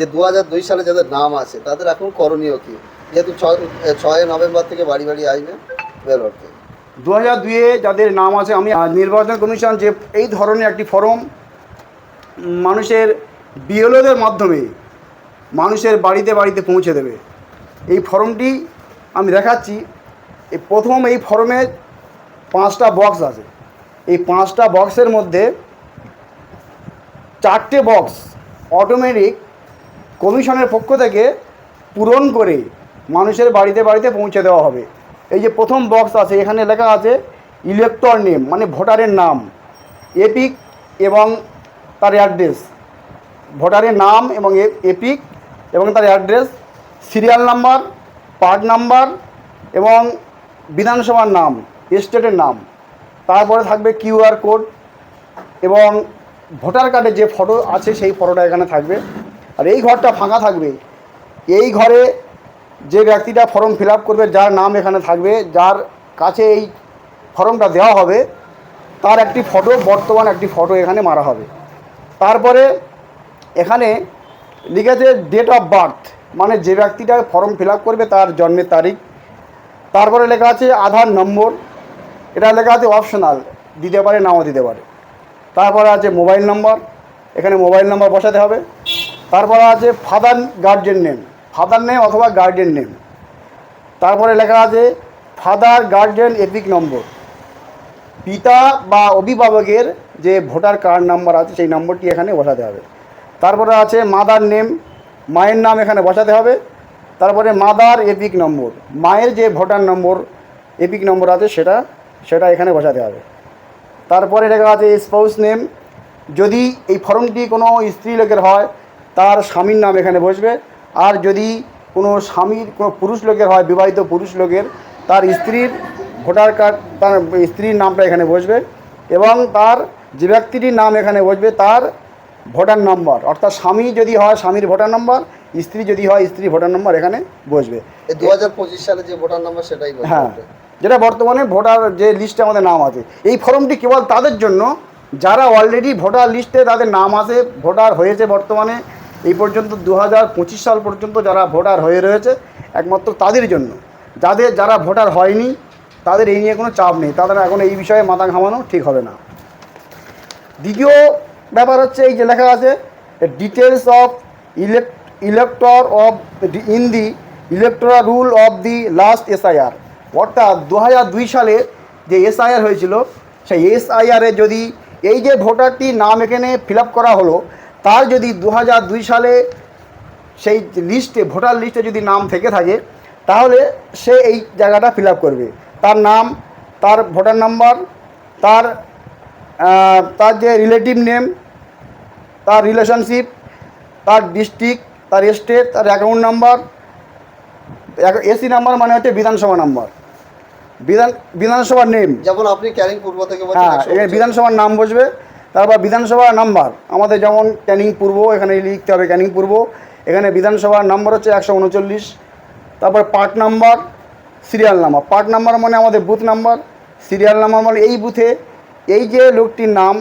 যে দু সালে যাদের নাম আছে, তাদের এখন করণীয় কি? যেহেতু ছয় ছয় নভেম্বর থেকে বাড়ি বাড়ি আসবে বেরোতে দু হাজার দুয়ে যাদের নাম আছে, আমি নির্বাচন কমিশন যে এই ধরনের একটি ফরম, মানুষের বিএলওদের মাধ্যমে মানুষের বাড়িতে বাড়িতে পৌঁছে দেবে। এই ফর্মটি আমি দেখাচ্ছি এই প্রথম এই ফর্মে পাঁচটা বক্স আছে। এই পাঁচটা বক্সের মধ্যে চারটে বক্স অটোমেটিক কমিশনের পক্ষ থেকে পূরণ করে মানুষের বাড়িতে বাড়িতে পৌঁছে দেওয়া হবে। এই যে প্রথম বক্স আছে, এখানে লেখা আছে ইলেক্টর নেম মানে ভোটারের নাম এপিক এবং তার অ্যাড্রেস ভোটারের নাম এবং এপিক এবং তার address serial number part number এবং বিধানসভার নাম স্টেটের নাম। তারপরে থাকবে কিউআর কোড এবং ভোটার কার্ডে যে ফটো আছে, সেই ফটোটা এখানে থাকবে। আর এই ঘরটা ফাঁকা থাকবে। এই ঘরে যে ব্যক্তিটা ফর্ম ফিল করবে, যার নাম এখানে থাকবে, যার কাছে এই ফর্মটা দেওয়া হবে, তার একটি ফটো বর্তমান একটি ফটো এখানে মারা হবে। তারপরে এখানে লিখেছে ডেট অফ বার্থ মানে যে ব্যক্তিটা ফর্ম ফিল করবে, তার জন্মের তারিখ। তারপরে লেখা আছে আধার নম্বর, এটা লেখা আছে অপশনাল দিতে পারে, নাও দিতে পারে। তারপরে আছে মোবাইল নম্বর এখানে মোবাইল নম্বর বসাতে হবে। তারপরে আছে father guardian name father name অথবা গার্জেন নেম তারপরে লেখা আছে ফাদার গার্জেন এপিক নম্বর পিতা বা অভিভাবকের যে ভোটার কার্ড নাম্বার আছে, সেই নম্বরটি এখানে বসাতে হবে। তারপরে আছে মাদার নেম মায়ের নাম এখানে বসাতে হবে। তারপরে মাদার এপিক নম্বর মায়ের যে ভোটার নম্বর এপিক নম্বর আছে সেটা সেটা এখানে বসাতে হবে। তারপরে লেখা আছে স্পাউস নেম যদি এই ফর্মটি কোনো স্ত্রী লোকের হয় তার স্বামীর নাম এখানে বসবে। আর যদি কোনো স্বামীর কোনো পুরুষ লোকের হয় বিবাহিত পুরুষ লোকের তার স্ত্রীর ভোটার কার্ড তার স্ত্রীর নামটা এখানে বসবে এবং তার যে ব্যক্তিটির নাম এখানে বসবে তার ভোটার নম্বর। অর্থাৎ স্বামী যদি হয় স্বামীর ভোটার নম্বর স্ত্রী যদি হয় স্ত্রীর ভোটার নম্বর এখানে বসবে। দু হাজার পঁচিশ সালে যে ভোটার নাম্বার সেটাই হ্যাঁ যেটা বর্তমানে ভোটার যে লিস্টে আমাদের নাম আছে। এই ফর্মটি কেবল তাদের জন্য যারা অলরেডি ভোটার লিস্টে তাদের নাম আছে ভোটার হয়েছে বর্তমানে এই পর্যন্ত দু হাজার পঁচিশ সাল পর্যন্ত যারা ভোটার হয়ে রয়েছে, একমাত্র তাদের জন্য। যাদের, যারা ভোটার হয়নি, তাদের এই নিয়ে কোনো চাপ নেই। তাদের এখন এই বিষয়ে মাথা ঘামানো ঠিক হবে না। দ্বিতীয় ব্যাপার হচ্ছে এই যে লেখা আছে details of elect elector of in the electoral roll of the last SIR অর্থাৎ দু হাজার দুই সালে যে এসআইআর হয়েছিল, সেই এসআইআরে যদি এই যে ভোটারটি নাম এখানে ফিল করা হলো তার যদি দু দুই সালে সেই লিস্টে ভোটার লিস্টে যদি নাম থেকে থাকে তাহলে সে এই জায়গাটা ফিল করবে। তার নাম তার ভোটার নাম্বার তার তার যে রিলেটিভ নেম তার রিলেশনশিপ তার ডিস্ট্রিক্ট তার স্টেট তার অ্যাকাউন্ট নাম্বার এসি নাম্বার মানে হচ্ছে বিধানসভা নাম্বার। বিধান বিধানসভার নেম। যেমন আপনি ক্যারিং পূর্ব থেকে বলছেন হ্যাঁ বিধানসভার নাম বসবে। তারপর বিধানসভার নাম্বার, আমাদের যেমন ক্যানিং পূর্ব, এখানে লিখতে হবে ক্যানিং পূর্ব, এখানে বিধানসভার নাম্বার হচ্ছে একশো উনচল্লিশ। তারপর part number, serial number part number মানে আমাদের বুথ নাম্বার, সিরিয়াল নাম্বার মানে এই বুথে এই যে লোকটির নাম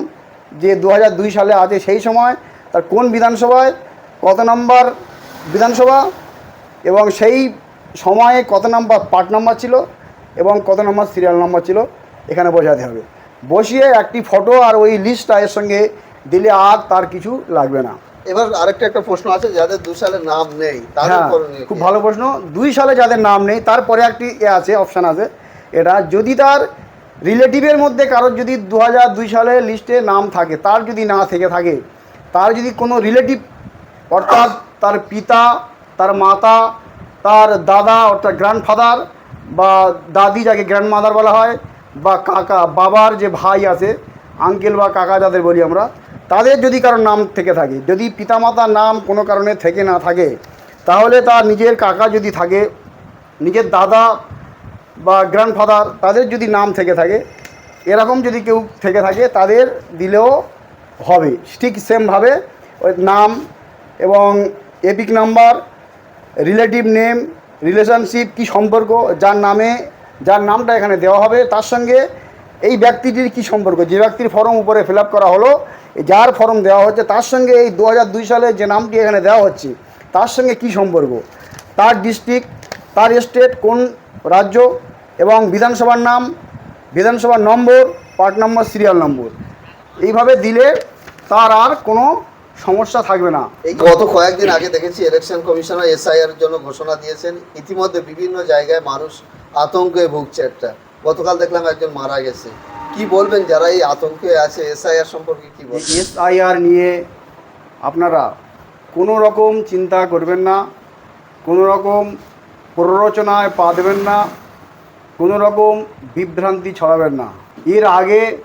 যে দু সালে আছে সেই সময়, তার কোন বিধানসভায় কত নাম্বার বিধানসভা এবং সেই সময়ে কত নাম্বার পার্ট নাম্বার ছিল এবং কত নম্বর সিরিয়াল নাম্বার ছিল, এখানে বোঝাতে হবে। বসিয়ে একটি ফটো আর ওই লিস্টটা এর সঙ্গে দিলে আর তার কিছু লাগবে না। এবার আরেকটা একটা প্রশ্ন আছে যাদের দু সালে নাম নেই হ্যাঁ খুব ভালো প্রশ্ন। দুই সালে যাদের নাম নেই তারপরে একটি এ আছে অপশান আছে। এটা যদি তার রিলেটিভের মধ্যে কারোর যদি দু হাজার দুই সালে লিস্টে নাম থাকে তার যদি না থেকে থাকে তার যদি কোনো রিলেটিভ অর্থাৎ তার পিতা তার মাতা তার দাদা অর্থাৎ গ্র্যান্ডফাদার বা দাদি যাকে গ্র্যান্ডমাদার বলা হয় বা কাকা, বাবার যে ভাই আছে, আঙ্কেল বা কাকা যাদের বলি আমরা, তাদের যদি কারোর নাম থেকে থাকে, যদি পিতামাতার নাম কোনো কারণে থেকে না থাকে, তাহলে তার নিজের কাকা যদি থাকে, নিজের দাদা বা গ্র্যান্ডফাদার তাদের যদি নাম থেকে থাকে, এরকম যদি কেউ থেকে থাকে, তাদের দিলেও হবে। ঠিক সেমভাবে ওই নাম এবং EPIC number, relative name, relationship, কি সম্পর্ক, যার নামে যার নামটা এখানে দেওয়া হবে, তার সঙ্গে এই ব্যক্তিটির কি সম্পর্ক? যে ব্যক্তির ফর্ম উপরে ফিল করা হলো যার ফর্ম দেওয়া হচ্ছে, তার সঙ্গে এই দু সালে যে নামটি এখানে দেওয়া হচ্ছে, তার সঙ্গে কি সম্পর্ক? তার ডিস্ট্রিক্ট, তার স্টেট, কোন রাজ্য, এবং বিধানসভার নাম, বিধানসভার নম্বর, পার্ট নম্বর, সিরিয়াল নম্বর। এইভাবে দিলে তার আর কোনো সমস্যা থাকবে না। এই গত কয়েকদিন আগে দেখেছি ইলেকশন কমিশনার এসআইআর জন্য ঘোষণা দিয়েছেন। ইতিমধ্যে বিভিন্ন জায়গায় মানুষ আতঙ্কে ভুগছে একটা। গতকাল দেখলাম একজন মারা গেছে। কি বলবেন যারা এই আতঙ্কে আছে? এসআইআর সম্পর্কে কি বলবেন? এসআইআর নিয়ে আপনারা কোনো রকম চিন্তা করবেন না, কোনো রকম প্ররোচনায় পা দেবেন না, কোনো রকম বিভ্রান্তি ছড়াবেন না। এর আগে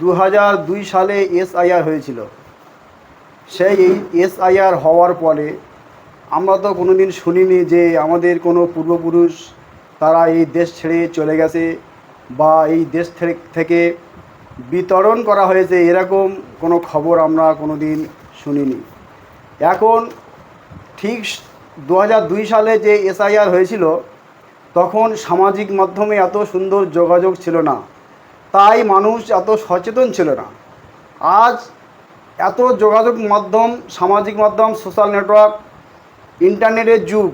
দু দুই সালে এসআইআর হয়েছিল। সেই এই এসআইআর হওয়ার পরে আমরা তো কোনো দিন শুনিনি যে আমাদের কোনো পূর্বপুরুষ তারা এই দেশ ছেড়ে চলে গেছে বা এই দেশ থেকে বিতরণ করা হয়েছে এরকম কোনো খবর আমরা কোনো দিন শুনিনি। এখন ঠিক দু সালে যে এসআইআর হয়েছিল, তখন সামাজিক মাধ্যমে এত সুন্দর যোগাযোগ ছিল না। তাই মানুষ এত সচেতন ছিল না। আজ এত যোগাযোগ মাধ্যম, সামাজিক মাধ্যম, সোশ্যাল নেটওয়ার্ক, ইন্টারনেটের যুগ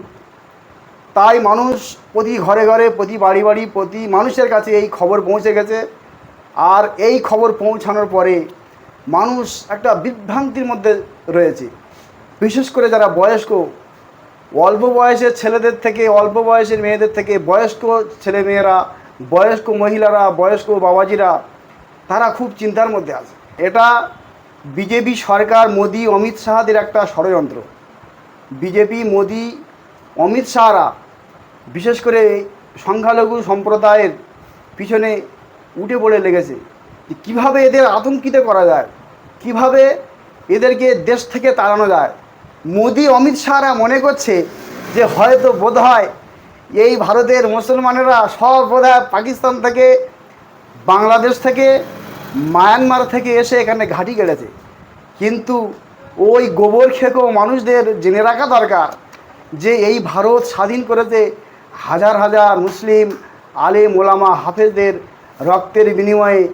তাই মানুষ প্রতি ঘরে ঘরে, প্রতি বাড়ি বাড়ি, প্রতি মানুষের কাছে এই খবর পৌঁছে গেছে। আর এই খবর পৌঁছানোর পরে মানুষ একটা বিভ্রান্তির মধ্যে রয়েছে। বিশেষ করে যারা বয়স্ক, অল্প বয়সের ছেলেদের থেকে, অল্প বয়সের মেয়েদের থেকে বয়স্ক ছেলে মেয়েরা বয়স্ক মহিলারা, বয়স্ক বাবাজিরা, তারা খুব চিন্তার মধ্যে আছে। এটা বিজেপি সরকার, মোদি, অমিত শাহদের একটা ষড়যন্ত্র। বিজেপি, মোদি, অমিত শাহরা বিশেষ করে সংখ্যালঘু সম্প্রদায়ের পিছনে উঠে পড়ে লেগেছে যে কীভাবে এদের আতঙ্কিত করা যায়, কীভাবে এদেরকে দেশ থেকে তাড়ানো যায়। মোদি, অমিত শাহরা মনে করছে যে হয়তো বোধ হয় এই ভারতের মুসলমানেরা সব বোধ পাকিস্তান থেকে, বাংলাদেশ থেকে, মায়ানমার থেকে এসে এখানে ঘাঁটি গেড়েছে কিন্তু ওই গোবর খেকো মানুষদের জেনে রাখা দরকার যে এই ভারত স্বাধীন করেছে হাজার হাজার মুসলিম আলেম ওলামা হাফেজদের রক্তের বিনিময়ে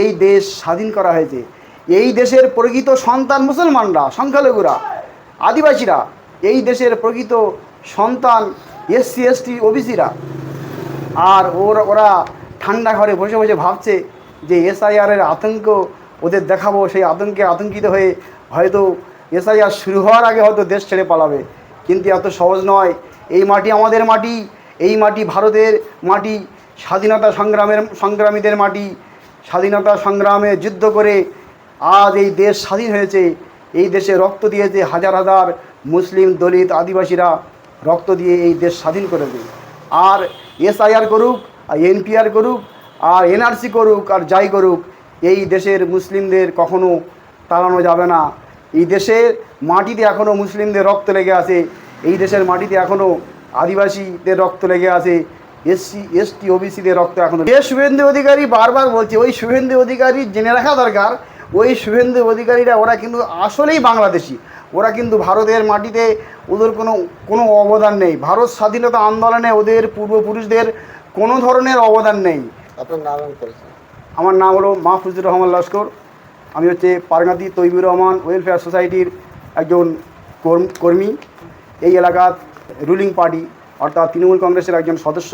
এই দেশ স্বাধীন করা হয়েছে। এই দেশের প্রকৃত সন্তান মুসলমানরা, সংখ্যালঘুরা, আদিবাসীরা, এই দেশের প্রকৃত সন্তান এসসি, এসটি, ওবিসিরা। আর ওরা ওরা ঠান্ডা ঘরে বসে বসে ভাবছে যে এসআইআরের আতঙ্ক ওদের দেখাবো, সেই আতঙ্কে আতঙ্কিত হয়ে হয়তো এসআইআর শুরু হওয়ার আগে হয়তো দেশ ছেড়ে পালাবে। কিন্তু এত সহজ নয়। এই মাটি আমাদের মাটি এই মাটি ভারতের মাটি স্বাধীনতা সংগ্রামের, সংগ্রামীদের মাটি। স্বাধীনতা সংগ্রামে যুদ্ধ করে আজ এই দেশ স্বাধীন হয়েছে। এই দেশে রক্ত দিয়েছে হাজার হাজার মুসলিম দলিত আদিবাসীরা। রক্ত দিয়ে এই দেশ স্বাধীন করেছে। আর এসআইআর করুক, আর এনপিআর করুক, আর এনআরসি করুক, আর যাই করুক, এই দেশের মুসলিমদের কখনো তাড়ানো যাবে না। এই দেশের মাটিতে এখনও মুসলিমদের রক্ত লেগে আছে। এই দেশের মাটিতে এখনও আদিবাসীদের রক্ত লেগে আছে এসসি এসটি ওবিসিদের রক্ত এখন যে শুভেন্দু অধিকারী বারবার বলছে ওই শুভেন্দু অধিকারী জেনে রাখা দরকার ওই শুভেন্দু অধিকারীরা ওরা কিন্তু আসলেই বাংলাদেশি। ওরা কিন্তু ভারতের মাটিতে ওদের কোনো কোনো অবদান নেই। ভারত স্বাধীনতা আন্দোলনে ওদের পূর্বপুরুষদের কোনো ধরনের অবদান নেই। আপনার নাম আমার নাম হলো মাহফুজুর রহমান লস্কর। আমি হচ্ছে পারগাতি তৈবুর রহমান ওয়েলফেয়ার সোসাইটির একজন কর্ম- কর্মী। এই এলাকার রুলিং পার্টি অর্থাৎ তৃণমূল কংগ্রেসের একজন সদস্য